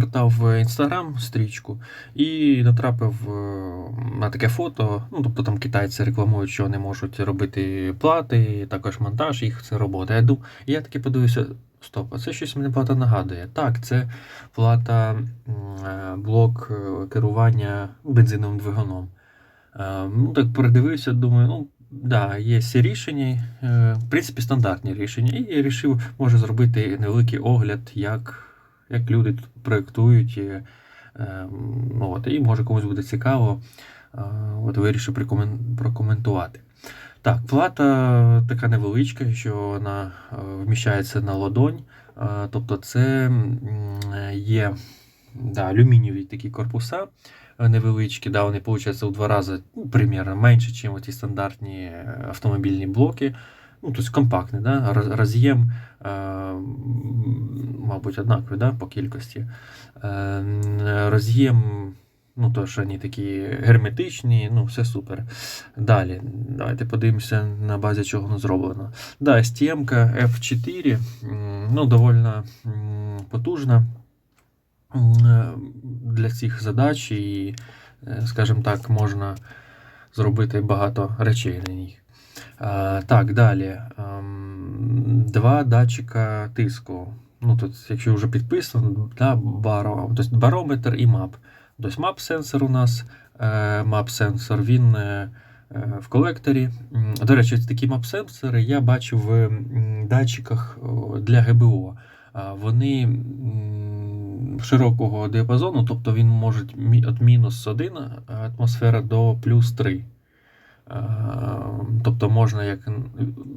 гортав інстаграм стрічку і натрапив е, на таке фото. Ну, тобто там китайці рекламують, що вони можуть робити плати, також монтаж, їх це робота. Я я таки подивився. Стоп, а це щось мені плата нагадує. Так, це плата е, блок е, керування бензиновим двигуном. Ну, так передивився, думаю, ну, да, є всі рішення, в принципі, стандартні рішення, і я вирішив, може зробити невеликий огляд, як, як люди тут проєктують. Е, ну, от, і може комусь буде цікаво, е, от вирішив прокоментувати. Так, плата така невеличка, що вона е, вміщається на ладонь. Тобто це є да, алюмінієві такі корпуса невеличкі, да, вони виходить у два рази ну, примірно менше, ніж ті стандартні автомобільні блоки. Ну, тобто компактний, да? роз'єм, е, мабуть, однаковий да? по кількості. Е, роз'єм, ну, то, що вони такі герметичні, ну, все супер. Далі, давайте подивимося, на базі чого воно зроблено. Да, STM F4, ну, доволі потужна е, для цих задач, і, е, скажімо так, можна зробити багато речей на ній. Так, далі. Ем, Два датчика тиску. Ну, тут, якщо вже підписано, да, баро, тобто барометр і мап. Тобто мап-сенсор у нас, е, мап-сенсор, він е, в колекторі. До речі, такі мап-сенсори я бачив в датчиках для ГБО. Вони широкого діапазону, тобто він може від мінус 1 атмосфера до плюс 3. Е, Тобто можна як,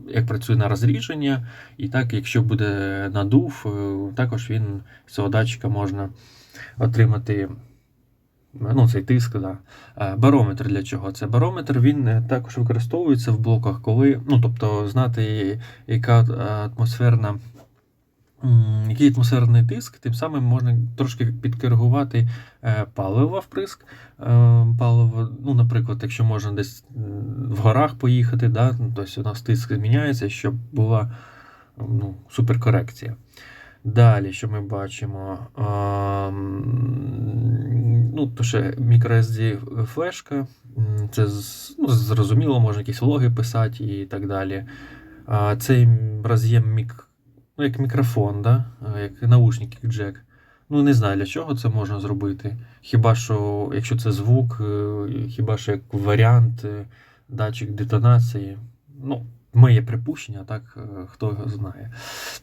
як працює на розріження, і так, якщо буде надув, е, також він з цього датчика можна отримати ну, цей тиск. Да. Е, Барометр для чого? Це барометр він також використовується в блоках, коли, ну, тобто, знати, яка атмосферна. Який атмосферний тиск, тим самим можна трошки підкоригувати е, паливо вприск. Е, паливо, ну, наприклад, якщо можна десь в горах поїхати, да, ну, тобто у нас тиск зміняється, щоб була ну, суперкорекція. Далі, що ми бачимо? Ну, то ще microSD флешка. Це ну, зрозуміло, можна якісь логи писати і так далі. Цей роз'єм мік... ну, як мікрофон, да? як наушник, як джек. Ну, не знаю, для чого це можна зробити. Хіба що, якщо це звук, е, хіба що як варіант, е, датчик детонації. Ну, моє припущення, так, е, хто його знає.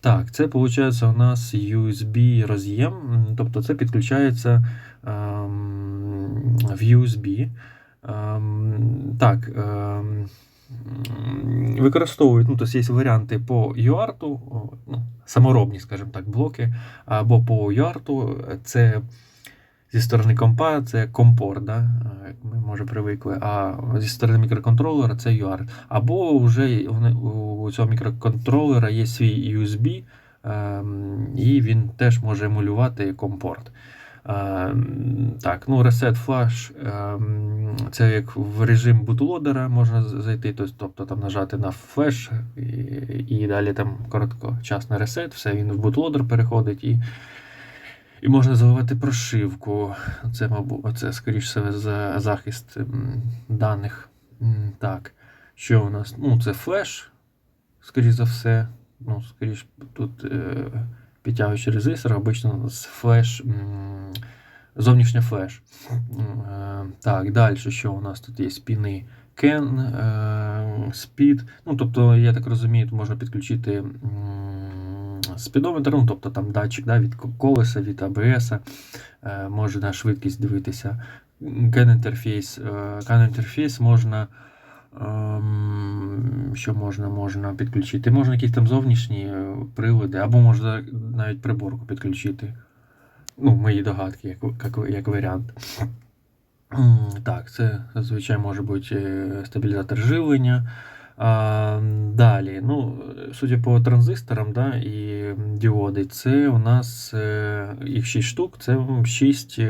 Так, це виходить у нас USB роз'єм, тобто це підключається ем, в USB. Ем, так, використовують, ну, тобто є варіанти по UART, ну, саморобні, скажімо так, блоки, або по UART, це зі сторони компа це компор, да? ми може привикли, а зі сторони мікроконтролера це UART. Або вже у цього мікроконтролера є свій USB, ем, і він теж може емулювати компорт. Так, ну Reset Flash ем, це як в режим бутлодера можна зайти, тобто, там нажати на флеш і, і далі там короткочасний ресет, все він в бутлодер переходить і, і можна заливати прошивку. Це, мабуть, це, скоріш за захист даних. Так, що у нас? Ну, це флеш, скоріш за все. Ну, скоріш тут е, підтягуючий резистор, обично нас флеш, зовнішня флеш. Е, Так, далі, що у нас тут є спіни е, Speed. Ну, тобто, я так розумію, тут можна підключити спідометр, ну, тобто там датчик да, від колеса, від ABS, е, можна швидкість дивитися. Can інтерфейс, Can інтерфейс можна. Ем, Що можна, можна підключити? Можна якісь там зовнішні е, прилади, або можна навіть приборку підключити. Ну, мої догадки, як, як, як варіант. Так, це зазвичай може бути е, стабілізатор живлення. А, далі, ну, судя по транзисторам да, і діоди, це у нас е, їх 6 штук, це 6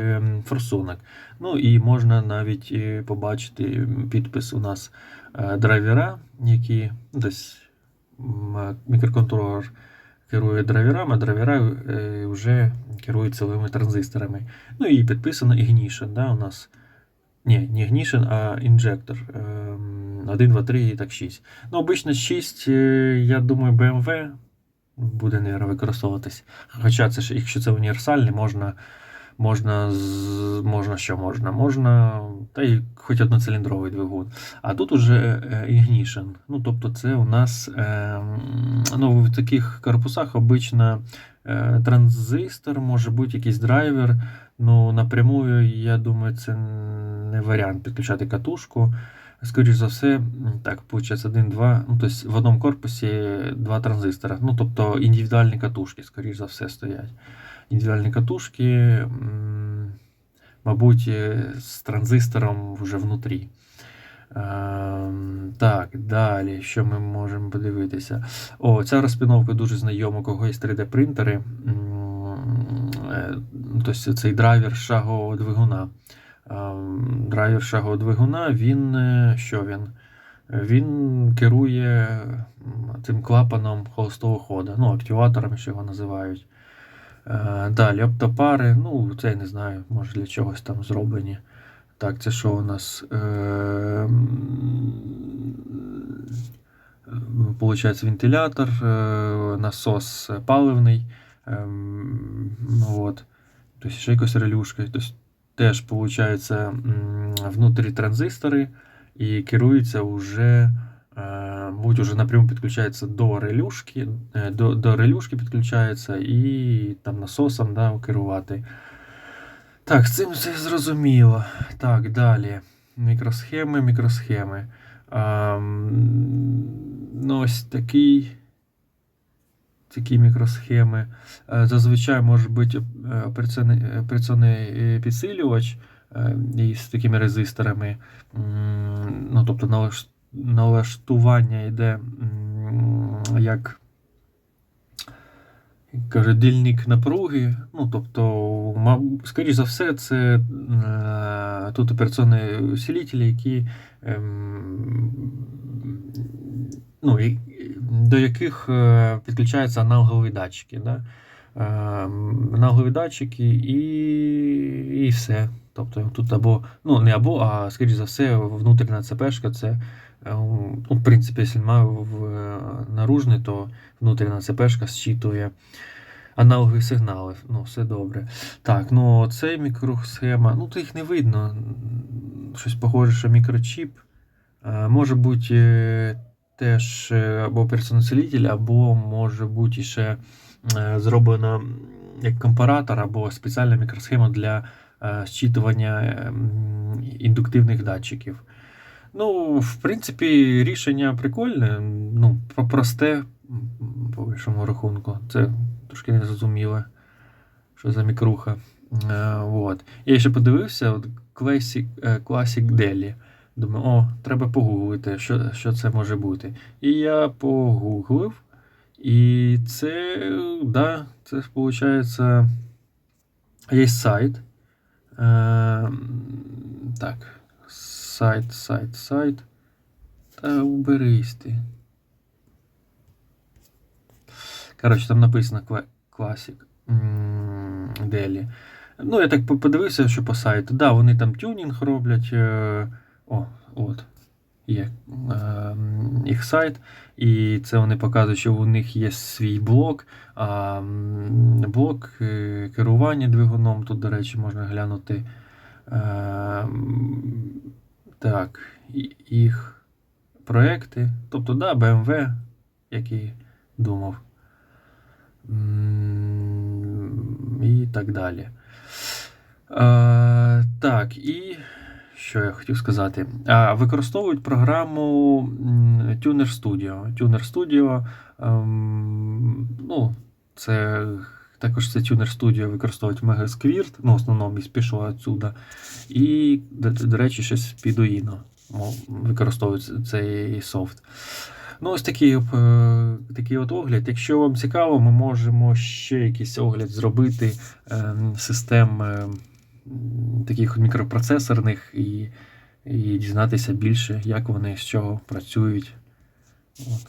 форсунок. Ну і можна навіть е, побачити підпис у нас е, драйвера, які десь мікроконтролер керує драйверами, а драйвера е, вже керують силовими транзисторами. Ну і підписано Ignition, да, у нас. Ні, не Ignition, а інжектор. 1, 2, 3 і так 6. Ну, обично 6, е, я думаю, BMW буде, наверное, використовуватись. Хоча це ж, якщо це універсальний, можна. Можна, можна що можна? Можна, та й хоч одноциліндровий двигун. А тут уже е, Ignition. Ну, тобто, це у нас е, ну, в таких корпусах обично е, транзистор, може бути якийсь драйвер. Ну, напрямую, я думаю, це не варіант підключати катушку. Скоріше за все, так, один, два. Ну, тобто в одному корпусі два транзистора. Ну, тобто індивідуальні катушки, скоріше за все, стоять. Індивідуальні катушки, мабуть, з транзистором вже внутрі. Так, далі, що ми можемо подивитися? О, ця розпіновка дуже знайома, кого є 3D-принтери. Е, Тобто цей драйвер шагового двигуна. Ем, Драйвер шагового двигуна, він е, що він? Він керує цим клапаном холостого ходу, ну, активатором, що його називають. Е, Далі оптопари, ну, це я не знаю, може для чогось там зроблені. Так, це що у нас? Е, Получається вентилятор, е, насос паливний. от. Тобто ще якась релюшка. Тобто теж виходить внутрі транзистори і керується вже. Е, Будь уже напряму підключається до релюшки, е, до, до релюшки підключається і там насосом да, керувати. Так, з цим все зрозуміло. Так, далі. Мікросхеми, мікросхеми. А, ну, ось такий, такі мікросхеми. Е, Зазвичай може бути е, операційний, операційний е, підсилювач е, із такими резисторами. Ну, тобто налаштування йде як каже, дільник напруги. Ну, тобто, скоріш за все, це е, тут операційні усилителі, які, ем, ну, до яких е, підключаються аналогові датчики. Да? Е, аналогові датчики і, і все. Тобто тут або, ну не або, а скоріш за все, внутрішня ЦПшка це. Е, Ну, в принципі, якщо маю в е, наружний, то внутрішня ЦПшка зчитує аналогові сигнали. Ну, все добре. Так, ну цей мікросхема, ну то їх не видно. Щось похоже, що мікрочіп. Е, Може бути е, теж або персоноцелитель, або може бути ще зроблено як компаратор, або спеціальна мікросхема для зчитування е, індуктивних датчиків. Ну, в принципі, рішення прикольне, ну, просте, по більшому рахунку. Це трошки незрозуміло, що за мікруха. Е, от. Я ще подивився от Classic, е, Classic Delhi. Думаю, о, треба погуглити, що, що це може бути. І я погуглив. І це, да, це виходить, є сайт. Е, так, сайт, сайт, сайт. Та уберись ти. Коротше, там написано Classic Delhi. Ну, я так подивився, що по сайту. Да, вони там тюнінг роблять. е, О, от. Є е, їх сайт, і це вони показують, що у них є свій блок, а блок е, керування двигуном. Тут, до речі, можна глянути. Так, їх проекти. Тобто, да, BMW, як і думав. І так далі. Е, так, і що я хотів сказати? А, використовують програму Tuner Studio. Tuner Studio, ем, ну, це також це Tuner Studio використовують Megasquirt, ну, в основному із пішов отсюда. І, до, до речі, щось під використовують цей софт. Ну, ось такий, е, такий от огляд. Якщо вам цікаво, ми можемо ще якийсь огляд зробити ем, систем ем, таких мікропроцесорних і, і дізнатися більше, як вони з чого працюють. От.